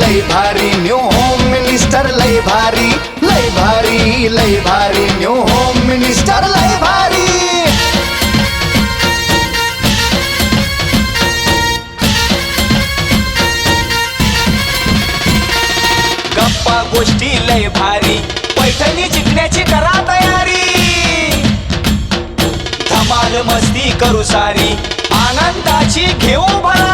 लय भारी new home minister लय भारी लय भारी लय भारी न्यू होम मिनिस्टर लय भारी. गप्पा गोष्टी लय भारी पैठणी जिंकण्याची करा तयारी. धमाल मस्ती करू सारी आनंदाची घेऊ भरा.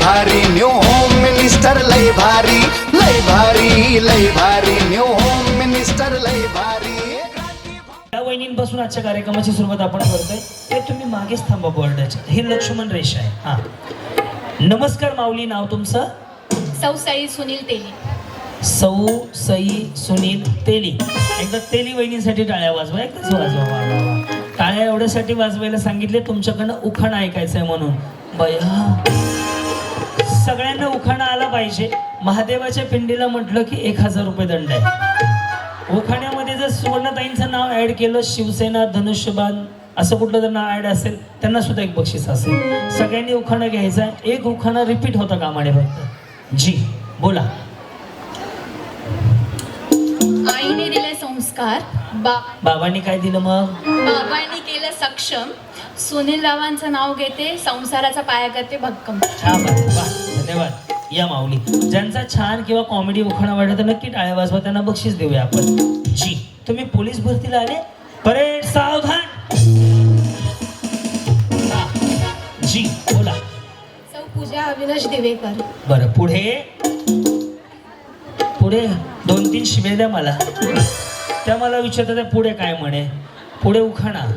भारी न्यू होम मिनिस्टर लय भारी लय भारी लय भारी न्यू होम मिनिस्टर लय भारी. या वहिनींपासून आजच्या कार्यक्रमाची सुरुवात आपण करतोय. ते तुम्ही मागेच थांबा बोर्डाच्या. ही लक्ष्मण रेषा आहे. हा. नमस्कार माऊली नाव तुमचं? सौसाई सुनील तेली. सौ सई सुनील तेली. एकदा तेली वहिनीसाठी टाळ्या वाजवा एकदाच वाजवा. टाळ्या एवढ्यासाठी वाजवायला सांगितले तुमच्याकडनं उखाणा ऐकायचंय म्हणून. बया. सगळ्यांना उखाणा आला पाहिजे. महादेवाच्या पिंडीला म्हटलं की एक हजार रुपये दंड आहे. उखाण्यामध्ये जर सुवर्णताईंचं नाव ऍड केलं शिवसेना धनुष्यबाण असं कुठलं जर नाव ऍड असेल त्यांना सुद्धा एक बक्षीस असेल. सगळ्यांनी उखाणा घ्यायचा. एक उखाणा रिपीट होता कामाने फक्त. जी बोला. आईने दिले संस्कार बा बाबांनी काय दिलं मग? बाबांनी केलं सक्षम. सुनील रावांचं नाव घेते संसाराचा पाया करते भक्कम. धन्यवाद. या माऊली. ज्यांचा छान किंवा कॉमेडी उखाणा वाटत तर नक्की टाळ्या वाजवा त्यांना बक्षीस देऊया आपण. जी तुम्ही पोलीस भरतीला आले? परेड सावधान. जी बोला. सौ पूजा अविनाश दिवेकर. बरं पुढे? पुढे दोन तीन शिव्या द्या मला. त्या मला विचारतात पुढे काय म्हणे? पुढे उखाणा.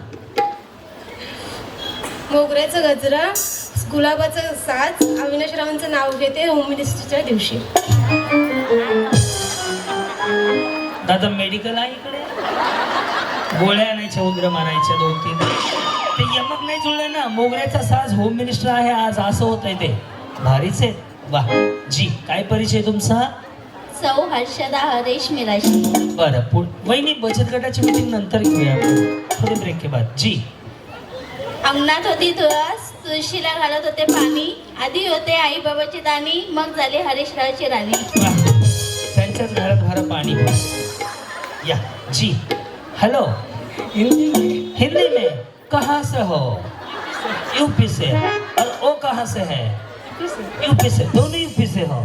मोगऱ्याचं गजरा. गुलाबाचं साज अविनाश रावांचं नाव घेते होम मिनिस्टरच्या दिवशी. दादा मेडिकल आहे इकडे? गोळ्या आणायच्या उंदरं मारायच्या दोन तीन. ते यमक नाही जुळलं ना? मोगऱ्याचा साज होम मिनिस्टर आहे आज. असं होत आहे ते. भारीच आहे. वा. जी काय परिचय तुमचा? सौ हर्षदा हरेश मिराशी. बरं पुढ वहिनी बचत गटाची मीटिंग नंतर घेऊया आपण. थोडे ब्रेक के बाद. जी. अंगणात होती तुळस. तुळशीला घालत होते पाणी. आधी होते आई बाबाची दाणी मग झाली हरीशरावची राणी. त्यांच्याच घरात भरा पाणी. या. जी. हेलो. हिंदी में. कहाँ से हो? यूपी से. और वो कहाँ से है? यूपी से. दोनों यूपी से हो.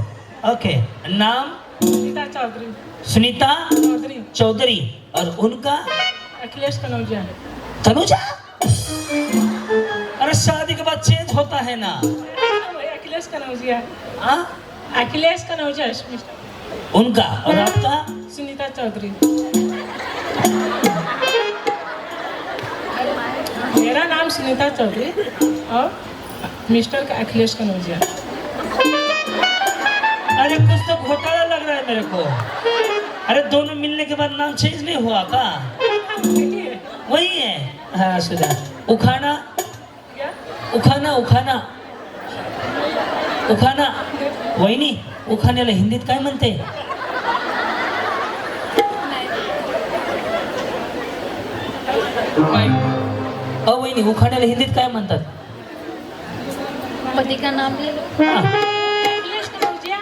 ओके. नाम? सुनीता चौधरी. सुनीता चौधरी. चौधरी. और उनका? अखिलेश कनौजिया तनुजा? के होता है ना? अखिलेश कनौजिया हाँ अखिलेश कनौजिया मिस्टर उनका? और आपका? सुनीता चौधरी। मेरा नाम सुनीता चौधरी और मिस्टर का अखिलेश कनौजिया अरे कुछ तो घोटाला लग रहा है मेरे को। अरे दोनों मिलने के बाद नाम चेंज नहीं हुआ का वही है। हाँ सुधा उखाना उखाना उखाना. उखाना. वहिनी उखाण्याला हिंदीत काय म्हणते? अ वहिनी उखाण्याला हिंदीत काय म्हणतात? पति का नाम ले लो. अखिलेश कनौजिया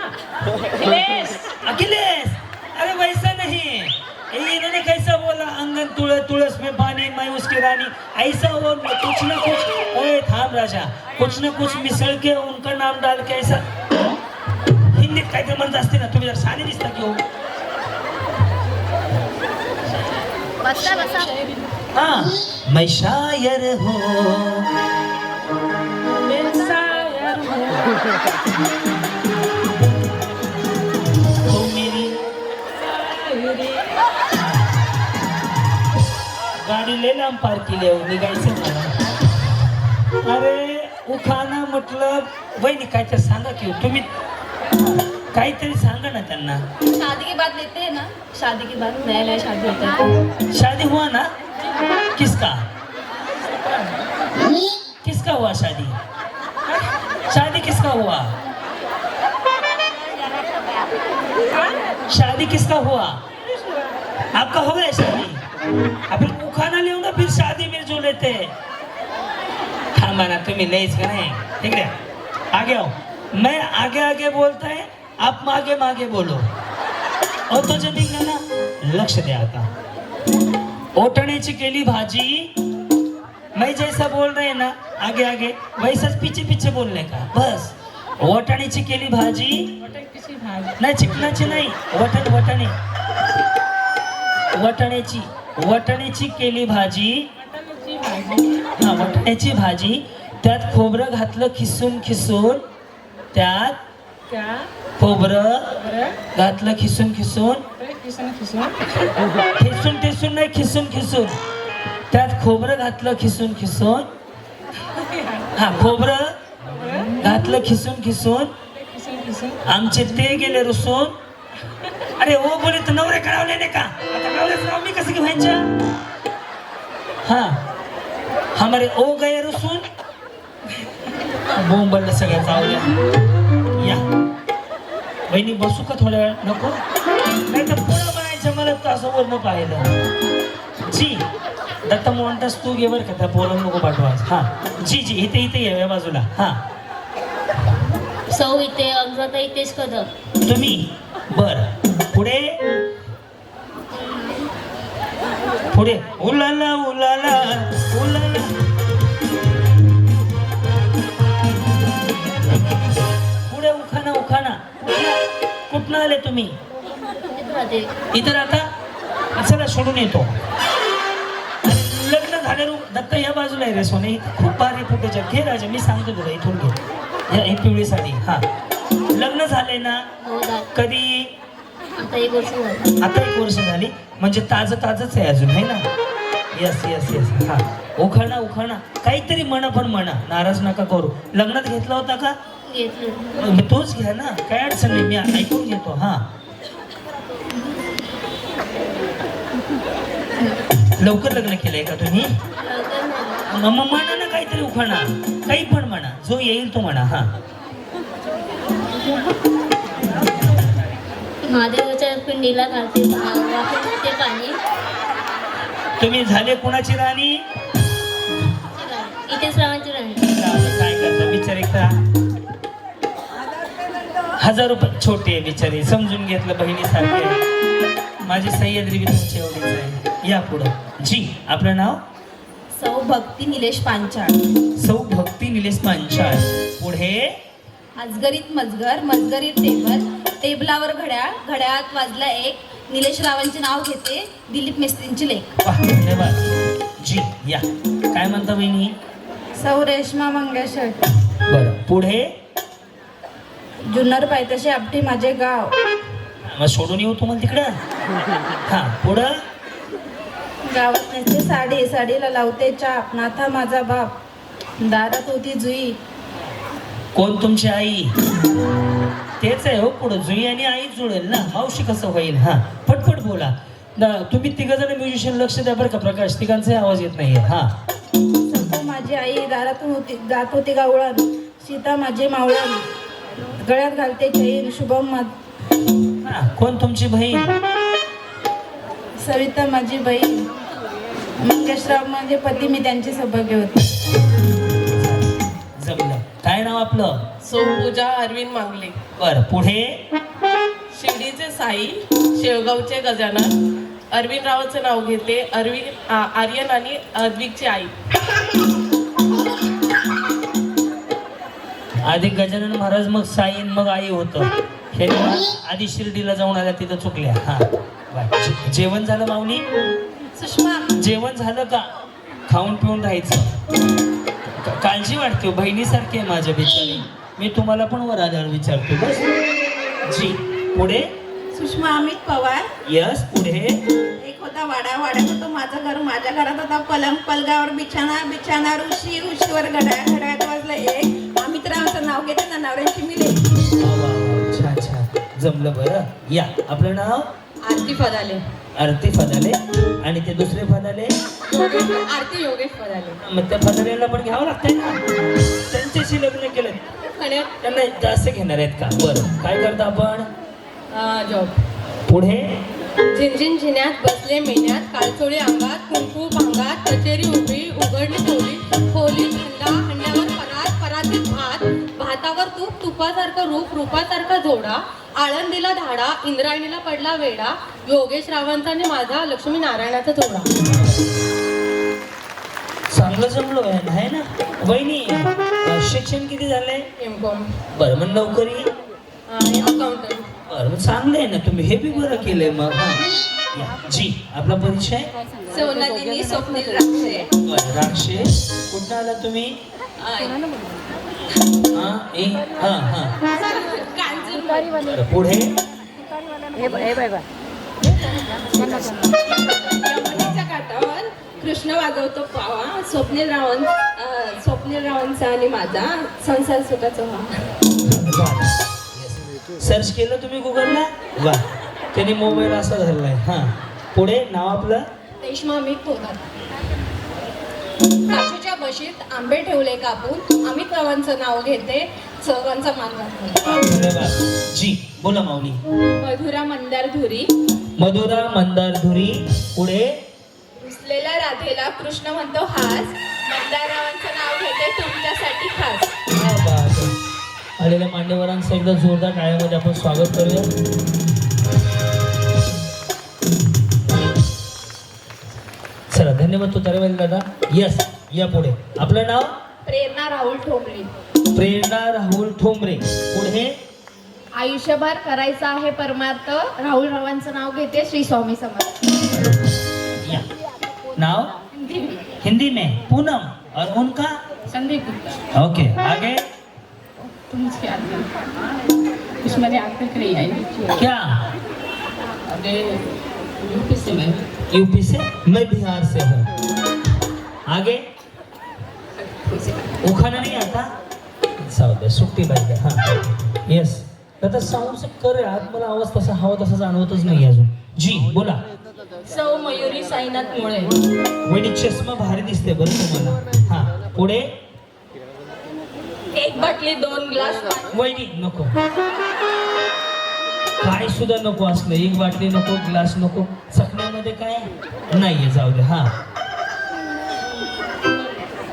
अखिलेश अखिलेश अरे वैसा नहीं ये इन्होंने कैसा बोला? अंगन तुड़ तुड़स में पानी मैं उसकी रानी। ऐसा वो कुछ ना कुछ। ओए थाम राजा। कुछ ना कुछ मिसळ के उनका नाम डाल के ऐसा। हिंदीत काहीतरी म्हणत असते ना? तुम्ही जर साने दिसता की हो. हाँ. मैं शायर हूँ. लय लांब केली आहे निघायचं मला अरे उखाणा म्हटलं वहिनी काय तर सांगा की. तुम्ही काहीतरी सांगा ना त्यांना. शादी की बात लेते हैं ना? शादी की बात नया नया शादी होता है। शादी हुआ ना? किसका? किसका हुआ शादी? शादी किसका हुआ? शादी किसका हुआ? आपका हो गया शादी? अभी वो खाना ले ना फिर शादी में जो लेते हैं। ना तुम्ही नाही ठीक है? आगे आओ। मैं आगे आगे बोलता है आप मागे मागे बोलो। और तो जमीन ना लक्ष द्या आता। ओटण्याची केली भाजी मैं जैसा बोल रहे ना आगे आगे वैसाच पीछे पीछे बोलने का। बस। वटाण्याची केली भाजी। भाजी नाही चिकनाची नाही वटण वटाणे वटाण्याची वटाण्याची केली भाजी. हा वटाण्याची भाजी. त्यात खोबरं घातलं खिसून खिसून. त्यात त्या खोबरं बरं घातलं खिसून खिसून. ठेसून ठेसून नाही खिसून खिसून. त्यात खोबरं घातलं खिसून खिसून. हा खोबरं घातलं खिसून खिसून. आमचे ते गेले रुसून. अरे ओ बोले तर नवरे कळवले नाही का? आता नवऱ्याचं नाव मी कसं घ्यायच्या हा. हमारे ओ गए रुसून. बोंबललं सगळ्या चावल्या या. बहिणी बसू का थोड्या वेळ? नको? नाही तर पुढं बनायचं मला तासावर न पाहिलं. जी दत्ता मोहनदास तू घे बरं का त्या पोरण नको पाठवा हा. जी जी इथे इथे ये या बाजूला. हा. सौ इथे अग्रता इथेच कदम. तुम्ही पुढे. पुढे. उलाला उलाला उलाला. पुढे उखाणा उखाणा कुठनं- आले तुम्ही? इथं राहता चला सोडून येतो. लग्न झालेलं दत्त या बाजूला आहे रे सोने. खूप भारी फुटेज घे राजा मी सांगतो तुला इथून घे. या पिवळी साडी हा. लग्न झालंय ना? हो कधी? आता एक वर्ष झालं. आता एक वर्ष झाली. म्हणजे ताजं ताजंच आहे अजून आहे ना? येस येस येस हा. उखाणा उखाणा. काहीतरी म्हणा पण म्हणा. नाराज नका करू. लग्नात घेतला होता का? घेतलं मग तोच घ्या ना. काय अडचण नाही. मी ऐकून घेतो. हा. लवकर लग्न केलंय का तुम्ही? लवकर नाही. मग म्हणा ना काहीतरी उखाणा. काही पण म्हणा. जो येईल तो म्हणा. हा. महादेवाच्या पिंडीला घालते. जाते पाणी. तुम्ही झाले कुणाची राणी? इथेच रावांची राणी. काय करता? बिचार एकदा हजार रुपये छोटे बिचारे. समजून घेतलं बहिणीसारखे माझी सह्याद्री बी तुमची एवढीच आहे. या पुढं. जी आपलं नाव? सौ भक्ती निलेश पांचाळ. सौ भक्ती निलेश पांचाळ. पुढे? अजगरीत मजगर मजगरीत टेबल टेबलावर घड्याळ घड्याळात वाजला एक. निलेश रावांचे नाव घेते दिलीप मिस्त्रींची लेख. वाह धन्यवाद. जी या. काय म्हणता बहिणी? सौ रेश्मा मंगेशर बरं पुढे? जुन्नर पायथ्याशी आपटी माझे गाव. मग सोडून येऊ तुम्हाला तिकडं? हा पुढं? गावात नेसते साडी साडीला लावते चाप. नाथा माझा बाप. दारात होती जुई. कोण तुमची आई? तेच आहे हो पुढं. जुई आणि आई जुळेल ना? मावशी कसं होईल? हा. पटपट बोला. ना तुम्ही तिघ जण म्युझिशियन लक्ष द्या बरं का प्रकाश. तिघांचाही आवाज येत नाहीये. हा. सखू माझी आई दारातून होती जात होती गावळण. सीता माझी मावळण. गळ्यात घालते चैन शुभम मा हा, कोण तुमची बहीण? सविता माझी बहीण. मंगेशराव माझे पती मी त्यांची सौभाग्य होते. काय नाव आपलं? सोमपूजा अरविंद मांगले. बरं पुढे? शिर्डीचे साई शेवगावचे गजानन. अरविंद रावाचं नाव घेते. अरविंद आ- आर्यन आणि अद्विकची आई. आधी गजानन महाराज मग साईन मग आई होतं. हे आधी शिर्डीला जाऊन आल्या तिथं चुकल्या. हा. बाय. जे- जेवण झालं माऊली? सुषमा. जेवण झालं का? खाऊन पिऊन राहायचं. काळजी वाटते हो, बहिणीसारखी आहे माझ्या बिचारी. मी तुम्हाला पण वर आल्यावर विचारतो. बस. जी पुढे? सुषमा अमित पवार. यस पुढे? एक होता वाडा. वाड्यात होतो माझं घर. माझ्या घरात होता पलंग पलगावर बिछाना बिछाना ऋषी ऋषीवर घड्याळ घड्याळात वाजलं एक अमित रावांचं नाव घेते ना नवऱ्यांची मिले. छान छान जमलं बरं. या आपलं नाव? आरती फदाले. आरती फदाले आणि ते दुसरे फदाले. आरती योगेश फदाले. मग त्या फदालेला पण घ्यावं लागतंय ना? त्यांच्याशी लग्न केलं. त्यांना जास्त घेणार आहेत का? बरं काय करता आपण? जॉब पुढे? झिंझिन झिन्यात बसले मेन्यात काळचोळी अंगात कुंकू भांगात कचेरी उभी उघडली टोळी खोली हंडा हंड्यावर परातीत भात भातावर तूप तुपासारखं रूप रूपासारखा जोडा आळंदीला धाडा इंद्रायणीला पडला वेडा योगेश रावंताने माझा लक्ष्मी नारायणाचा जोडा. चांगलं जमलो आहे ना? वहिनी अं, शिक्षण किती झालंय? एम कॉम बरं मग नोकरी? आणि अकाउंटंट बरं मग चांगलं आहे ना तुम्ही हे बी बरं केलंय मग हा? या, जी आपला परिचय? सोनालिनी स्वप्नील राक्षे. बरं राक्षे कुठं आला तुम्ही? हा हा हा पुढे? कृष्ण वाजवतो पावा. स्वप्नील रावण स्वप्नील रावणचा आणि माझा संसार सुखाचा व्हा. सर्च केलं तुम्ही गुगलला वा. त्याने मोबाईल असा धरलाय. हा. पुढे? नाव आपलं? रेश्मा मी थोरात काशीच्या बशीत आंबे ठेवले कापून अमित रावांचं नाव घेते. सर्वांचा मान राखते. जी बोला माऊली. मधुरा मंदार धुरी. मधुरा मंदार धुरी पुढे. रुसलेल्या राधेला कृष्ण म्हणतो हास. मंदार रावांचं नाव घेते तुमच्यासाठी खास. आलेल्या मान्यवरांचं एकदा जोरदार टाळ्यामध्ये आपण स्वागत करूया. चला धन्यवाद तू तरवेल दादा. यस या पुढे. आपलं नाव? प्रेरणा राहुल ठोंबरे. प्रेरणा राहुल ठोंबरे. पुढे? आयुष्यभर करायचं आहे परमार्थ. राहुल रावांचं नाव घेते श्री स्वामी समर्थ. या. नाव? हिंदी में. पूनम. और उनका? संदीप गुप्ता. ओके आगे? तुमची आरती उसमें आरती करी आई क्या? अरे यूपी से मैं. यूपी से? मैं बिहार से हूँ. आगे? उखाना नहीं आता. जाऊ दे सुट्टी पाहिजे हां येस आता साऊंडचं कर रे, आत मला आवाज तसा हवा तसा जाणवतच नाही अजून. जी बोला. सौ मयुरी साईनाथ मुळे. वहिनी चष्मा भारी दिसते बरं तुम्हाला? हा पुढे? एक बाटली दोन ग्लास वहिनी नको. काय सुद्धा नको असलं. एक बाटली नको ग्लास नको. चकण्यामध्ये काय? नाहीये जाऊ दे. हा.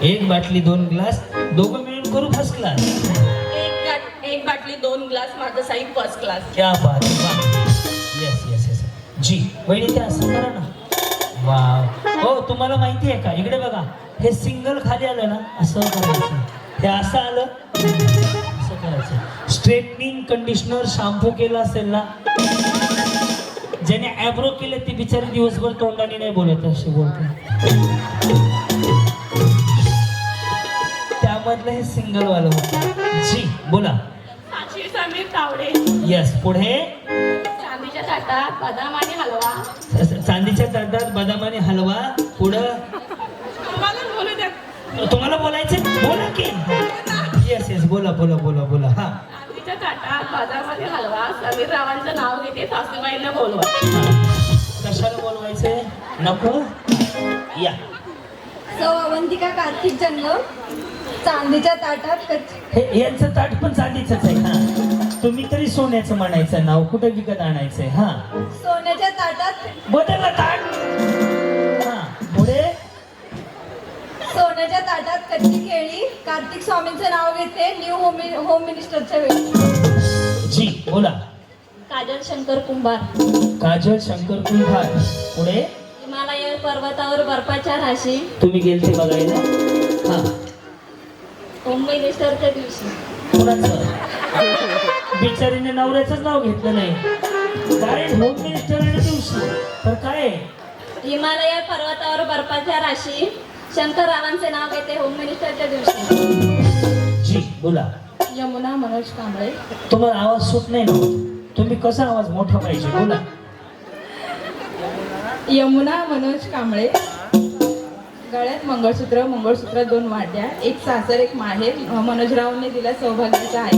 एक बाटली दोन ग्लास दोघं मिळून करू फर्स्ट क्लास एक एक बाटली दोन ग्लास माझं साई फर्स्ट क्लास क्या बात येस येस येस जी वहिनी ते असं करा ना. वा हो तुम्हाला माहिती आहे का? इकडे बघा. हे सिंगल खाली आलं ना असं करायचं. हे असं आलं असं करायचं. स्ट्रेटनिंग कंडिशनर शॅम्पू केला असेल ना ज्याने ॲब्रो केले ते बिचारे दिवसभर तोंडाने नाही बोलत असे बोलते. त्यामधलं हे सिंगल वालं होतं. जी बोला. समीर तावडे. यस पुढे? चांदीच्या ताटात बदाम आणि हलवा. चांदीच्या ताटात बदामाने हलवा पुढं? तुम्हाला बोलू द्या. तुम्हाला बोलायचं? बोला की. येस येस बोला बोला बोला बोला. हा. चांदीच्या ताटात बदाम आणि हलवा. समीर रावांचं नाव घेते सासूबाईंना बोलवा. कशाला बोलवायचंय नको? या. सौ अवंतिका कार्तिक जन्म. चांदीच्या ताटात हे यांचं ताट पण चांदीच आहे हा. तुम्ही तरी सोन्याचं म्हणायचं नाव कुठं विकत आणायचंय हा. सोन्याच्या ताटात बदलला ताट. हा पुढे. सोन्याच्या ताटात कच्ची केळी. कार्तिक स्वामींचं नाव घेते न्यू होम होम मिनिस्टरच्या वेळी. जी बोला. काजल शंकर कुंभार. काजल शंकर कुंभार. पुढे. हिमालय पर्वतावर बर्फाच्या राशी. तुम्ही गेलते बघायला? हा. होम मिनिस्टरच्या दिवशी. बिचारीने नवऱ्याचंच नाव घेतलं नाही. डायरेक्ट होम मिनिस्टर आणि दिवशी. तर काय? हिमालय पर्वतावर बर्फाच्या राशी शंकररावांचे नाव घेते होम मिनिस्टरच्या दिवशी. जी बोला. यमुना मनोज कांबळे. तुम्हाला आवाज सुट नाही ना. तुम्ही कसा आवाज मोठा पाहिजे? बोला. यमुना मनोज कांबळे. गळ्यात मंगळसूत्र मंगळसूत्रात दोन वाट्या एक सासर एक माहेर. मनोजरावने दिला सौभाग्याचा आहे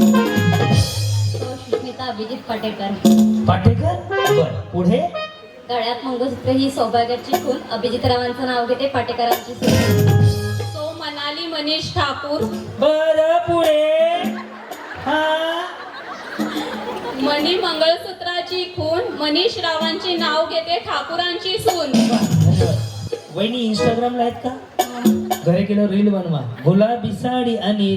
अस्मिता अभिजित पाटेकर. पाटेकर? बर पुढे? गळ्यात मंगळसूत्र ही सौभाग्याची खून. अभिजितरावांचं नाव घेते पाटेकरांची सून. सो मनाली मनीष ठाकूर. बर पुढे? हा? मणी मंगळसूत्राची खून. मनीष रावांची नाव घेते ठाकूरांची सून. वहिनी इंस्टाग्रामला आहेत का? घरी गेलो रील बनवा. गुलाबी साडी आणि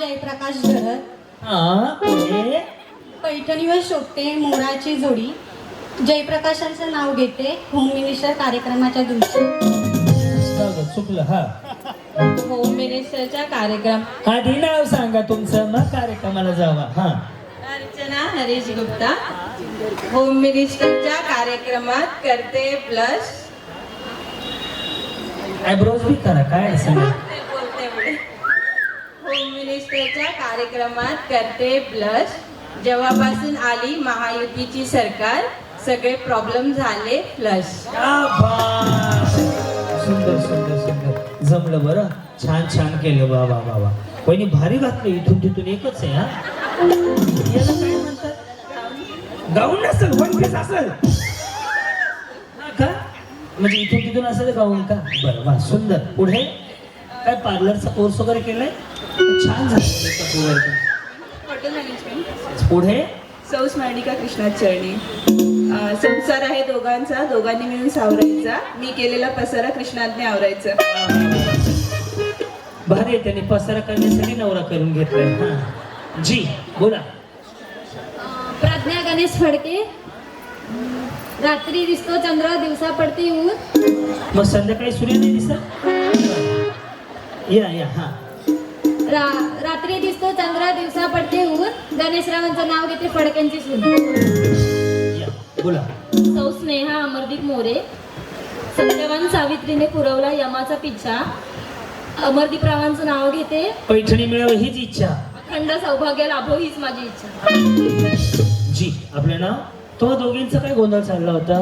जयप्रकाश धरत. हा पैठणीवर शोभते मोराची जोडी. जयप्रकाशांचं नाव घेते होम मिनिस्टर कार्यक्रमाच्या दिवशी. चुकलं हा. होम मिनिस्टरच्या कार्यक्रम. आधी नाव सांगा तुमचं मग कार्यक्रमाला जावा हा. अर्चना हरीश गुप्ता. होम मिनिस्टरच्या कार्यक्रमात करते प्लस आयब्रोज बी करा काय सांगा बोलते पुढे होम मिनिस्टरच्या कार्यक्रमात करते प्लस जेव्हापासून आली महायुतीची सरकार सगळे प्रॉब्लेम झाले बात. सुंदर सुंदर सुंदर. जमलं बरं. छान छान केलं. वा वा वा वा. वहिनी भारी घातलं. इथून तिथून एकच आहे हा? गाऊन नसेल वन पीस असेल. हा का? म्हणजे इथून तिथून असेल गाऊन का? बरं वा सुंदर. पुढे? काय पार्लरचा कोर्स वगैरे केलाय? छान झालं. पुढे? सौ स्मरणिका कृष्णात चरणी. संसार आहे दोघांचा दोघांनी मिळून सावरायचा. मी केलेला पसारा कृष्णातने आवरायचा. भारी आहे त्यांनी पसारा करण्यासाठी नवरा करून घेतलाय. हा. जी बोला. प्रज्ञा गणेश फडके। रात्री दिसतो चंद्र दिवसा पडते ऊन। मग संध्याकाळी सूर्य नाही दिसत या या हा. रा, रात्री दिसतो चंद्र दिवसा पडते ऊन। गणेशरावांचं नाव घेते फडक्यांची सून। या बोला. सौ स्नेहा अमरदीप मोरे। सत्यवान सावित्रीने पुरवला यमाचा पिच्छा। अमरदीप रावांचं नाव घेते। पैठणी मिळावं हीच इच्छा. अखंड सौभाग्य लाभो हीच माझी इच्छा. जी आपलं नाव? तो दोघींचा काय गोंधळ चालला होता?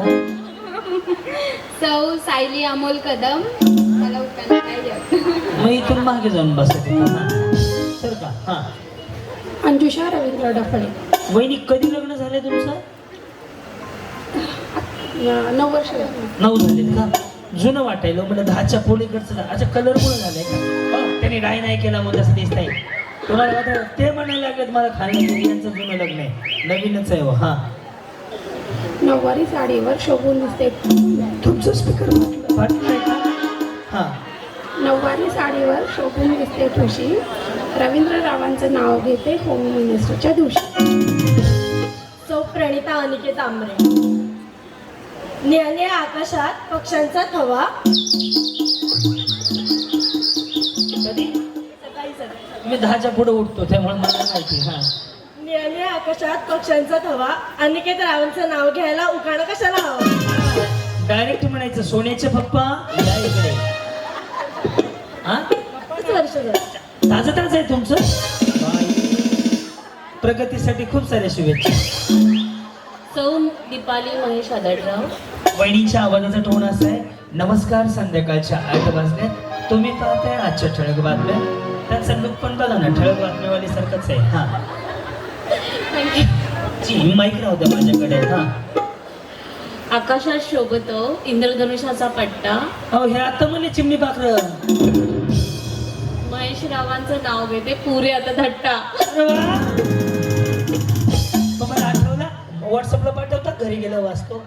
सौ सायली अमोल कदम. मला नाही येत. मग इथून मागे जाऊन बसत हा. सर का? हा. अंजुषा रवींद्र डफळे. वहिनी कधी लग्न झालंय तुमचं? नऊ वर्ष नऊ झालेत का? जुनं वाटायला म्हणजे दहाच्या पोलीकडचं अच्छा कलर मुळे झालंय का? हो, त्यांनी डाय नाही केला मग असं दिसत आहे तुम्हाला ते म्हणायला लागलेत मला खाल्लं यांचं जुनं लग्न आहे. नवीनच आहे हो हा. नऊवारी साडीवर शोभून दिसते. तुमचं स्पीकर का हा. नऊवारी साडीवर शोभून दिसते ठुशी रवींद्र रावांचं नाव घेते होम मिनिस्टरच्या दिवशी. सौ प्रणिता अनिकेत आंबरे निळ्या आकाशात पक्ष्यांचा थवा. मी दहाच्या पुढे उठतो त्यामुळे मला माहिती हा. निळ्या आकाशात पक्ष्यांचा थवा अनिकेत रावांचं नाव घ्यायला उखाणं कशाला हवं? डायरेक्ट म्हणायचं सोन्याचे पप्पा या इकडे हा? ताजं ताज आहे तुमचं? प्रगतीसाठी खूप साऱ्या शुभेच्छा. सौ दीपाली महेश आदळराव वहिनीच्या आवाजाचा टोन असा आहे नमस्कार संध्याकाळच्या आठ वाजल्यात. तुम्ही पाहताय आजच्या ठळक बातम्या. त्यांचं लुक पण बघा ना ठळक बातमीवाली सारखंच आहे. हा. जी माईक राहू द्या माझ्याकडे हा. आकाशात शोभतो इंद्रधनुषाचा पट्टा. अहो हे आता म्हणे चिमणी पाखरं. महेश रावांचं नाव घेते पुरे आता वा. तुम्हाला आठवला? व्हॉट्सअपला पाठवता घरी गेलं वाचतो.